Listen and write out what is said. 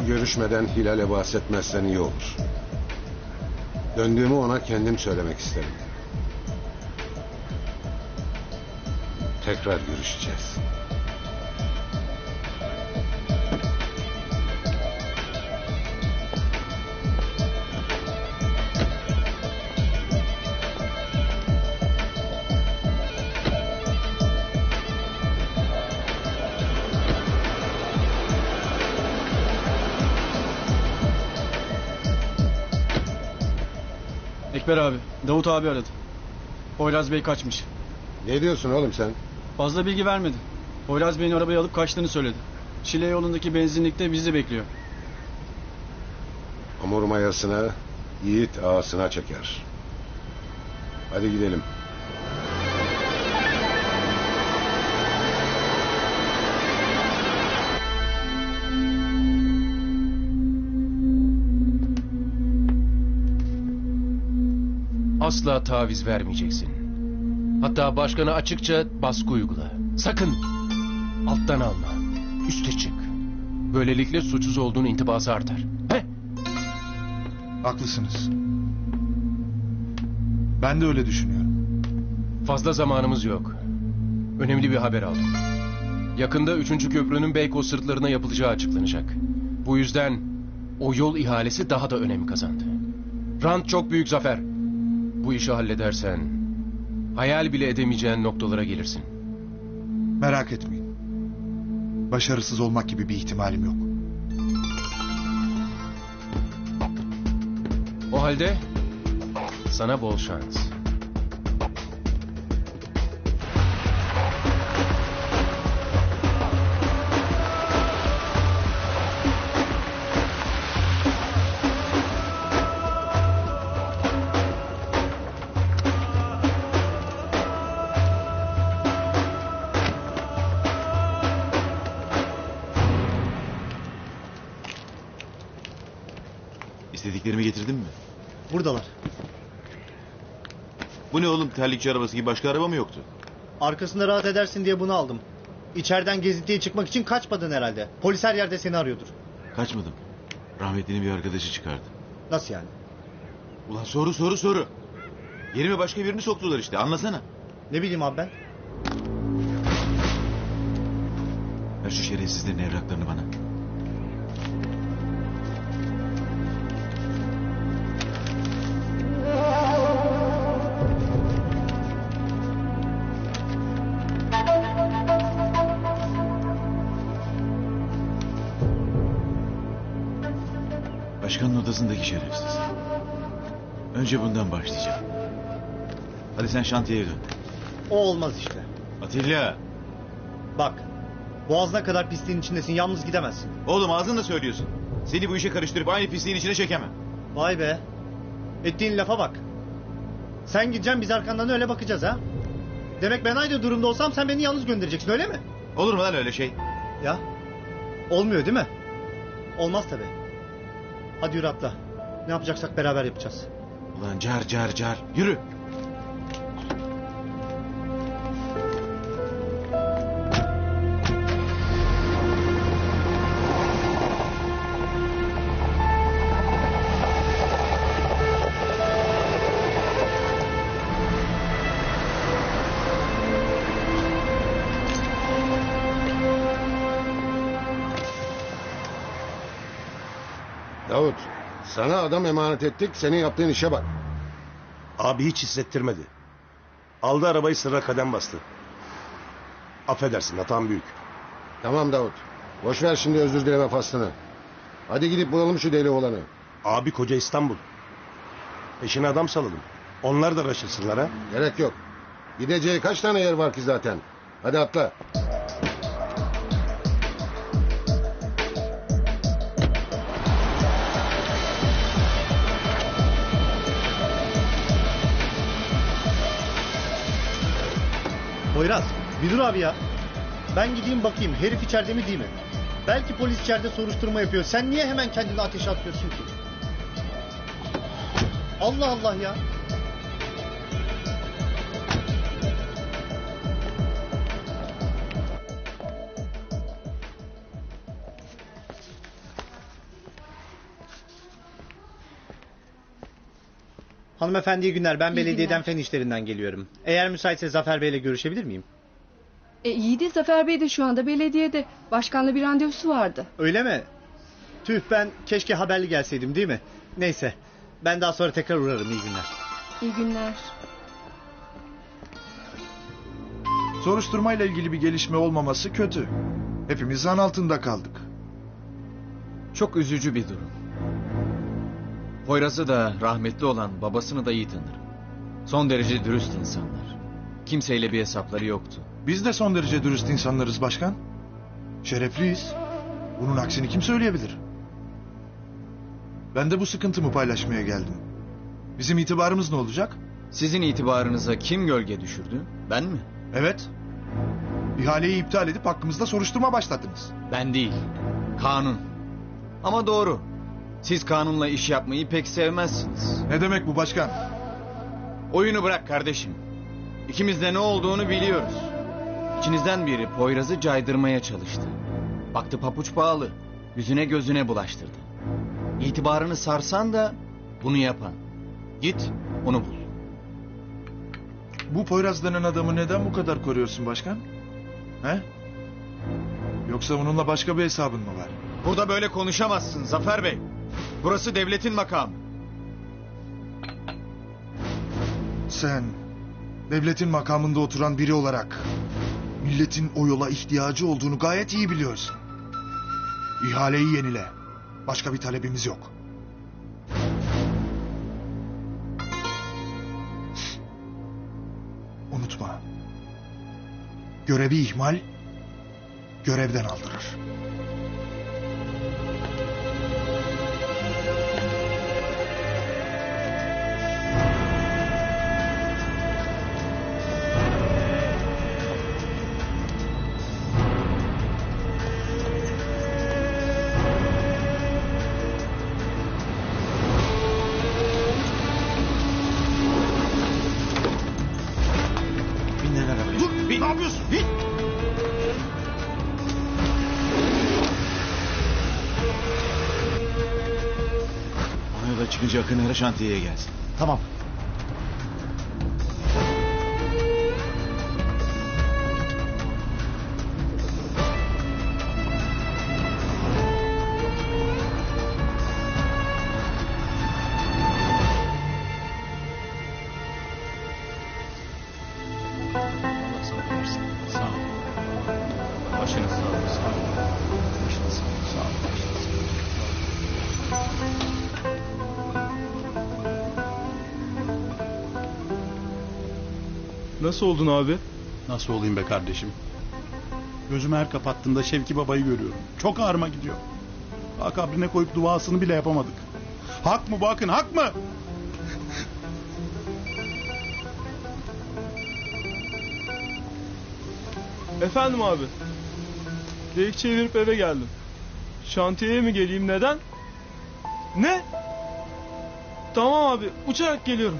Bu görüşmeden Hilal'e bahsetmezsen iyi olur. Döndüğümü ona kendim söylemek isterim. Tekrar görüşeceğiz. Ekber abi, Davut abi aradı. Poyraz Bey kaçmış. Ne diyorsun oğlum sen? Fazla bilgi vermedi. Poyraz Bey'in arabayı alıp kaçtığını söyledi. Şile yolundaki benzinlikte bizi bekliyor. Hamur mayasına, yiğit ağasına çeker. Hadi gidelim. Asla taviz vermeyeceksin. Hatta başkana açıkça baskı uygula. Sakın! Alttan alma. Üste çık. Böylelikle suçsuz olduğun intibası artar. He? Haklısınız. Ben de öyle düşünüyorum. Fazla zamanımız yok. Önemli bir haber aldım. Yakında 3. köprünün Beykoz sırtlarına yapılacağı açıklanacak. Bu yüzden o yol ihalesi daha da önem kazandı. Rant çok büyük zafer. Bu işi halledersen hayal bile edemeyeceğin noktalara gelirsin. Merak etmeyin. Başarısız olmak gibi bir ihtimalim yok. O halde sana bol şans. İstediklerimi getirdin mi? Buradalar. Bu ne oğlum terlikçi arabası gibi başka araba mı yoktu? Arkasında rahat edersin diye bunu aldım. İçeriden gezintiye çıkmak için kaçmadın herhalde. Polis her yerde seni arıyordur. Kaçmadım. Rahmetlinin bir arkadaşı çıkardı. Nasıl yani? Ulan soru soru soru. Yerime başka birini soktular işte anlasana. Ne bileyim abi ben. Ver şu şerefsizlerin evraklarını bana. Başkanın odasındaki şerefsiz. Önce bundan başlayacağım. Hadi sen şantiyeye dön. O olmaz işte. Atilla. Bak. Boğazına kadar pisliğin içindesin. Yalnız gidemezsin. Oğlum ağzınla söylüyorsun. Seni bu işe karıştırıp aynı pisliğin içine çekemem. Vay be. Ettiğin lafa bak. Sen gideceksin biz arkandan öyle bakacağız ha. Demek ben aynı durumda olsam sen beni yalnız göndereceksin öyle mi? Olur mu lan öyle şey? Ya. Olmuyor değil mi? Olmaz tabi. Hadi yürü atla. Ne yapacaksak beraber yapacağız. Ulan car car car. Yürü. Davut, sana adam emanet ettik, senin yaptığın işe bak. Abi hiç hissettirmedi. Aldı arabayı sıra kadem bastı. Affedersin hatam büyük. Tamam Davut, boş ver şimdi özür dileme faslını. Hadi gidip bulalım şu deli olanı. Abi koca İstanbul. Peşine adam salalım. Onlar da raşırsınlar ha. Gerek yok. Gideceği kaç tane yer var ki zaten. Hadi atla. Poyraz bir dur abi ya. Ben gideyim bakayım herif içeride mi değil mi? Belki polis içeride soruşturma yapıyor. Sen niye hemen kendini ateşe atıyorsun ki? Allah Allah ya. Hanımefendi iyi günler. Ben İyi belediyeden günler. fen işlerinden geliyorum. Eğer müsaitse Zafer Bey'le görüşebilir miyim? E, iyi de Zafer Bey de şu anda belediyede. Başkanla bir randevusu vardı. Öyle mi? Tüh ben keşke haberli gelseydim değil mi? Neyse. Ben daha sonra tekrar uğrarım. İyi günler. İyi günler. Soruşturmayla ilgili bir gelişme olmaması kötü. Hepimiz zan altında kaldık. Çok üzücü bir durum. Poyraz'ı da rahmetli olan babasını da iyi tanırım. Son derece dürüst insanlar. Kimseyle bir hesapları yoktu. Biz de son derece dürüst insanlarız başkan. Şerefliyiz. Bunun aksini kim söyleyebilir? Ben de bu sıkıntımı paylaşmaya geldim. Bizim itibarımız ne olacak? Sizin itibarınıza kim gölge düşürdü? Ben mi? Evet. İhaleyi iptal edip hakkımızda soruşturma başlattınız. Ben değil. Kanun. Ama doğru. Siz kanunla iş yapmayı pek sevmezsiniz. Ne demek bu başkan? Oyunu bırak kardeşim. İkimiz de ne olduğunu biliyoruz. İçinizden biri Poyraz'ı caydırmaya çalıştı. Baktı papuç pahalı. Yüzüne gözüne bulaştırdı. İtibarını sarsan da bunu yapan. Git onu bul. Bu Poyraz denen adamı neden bu kadar koruyorsun başkan? He? Yoksa onunla başka bir hesabın mı var? Burada böyle konuşamazsın Zafer Bey. Burası devletin makamı. Sen devletin makamında oturan biri olarak milletin o yola ihtiyacı olduğunu gayet iyi biliyorsun. İhaleyi yenile. Başka bir talebimiz yok. Unutma. Görevi ihmal görevden aldırır. Ne yapıyorsun? Bin. Ana yola çıkınca Akın şantiyeye gelsin. Tamam. Sağ ol. Başınız sağ olun. Sağ olun. Başınız sağ olun. Sağ olun. Başınız sağ olun. Nasıl oldun abi? Nasıl olayım be kardeşim? Gözümü her kapattığımda Şevki Baba'yı görüyorum. Çok ağrıma gidiyor. Daha kabrine koyup duasını bile yapamadık. Hak mı bu Akın hak mı? Efendim abi. Geyik çevirip eve geldim. Şantiyeye mi geleyim neden? Ne? Tamam abi uçarak geliyorum.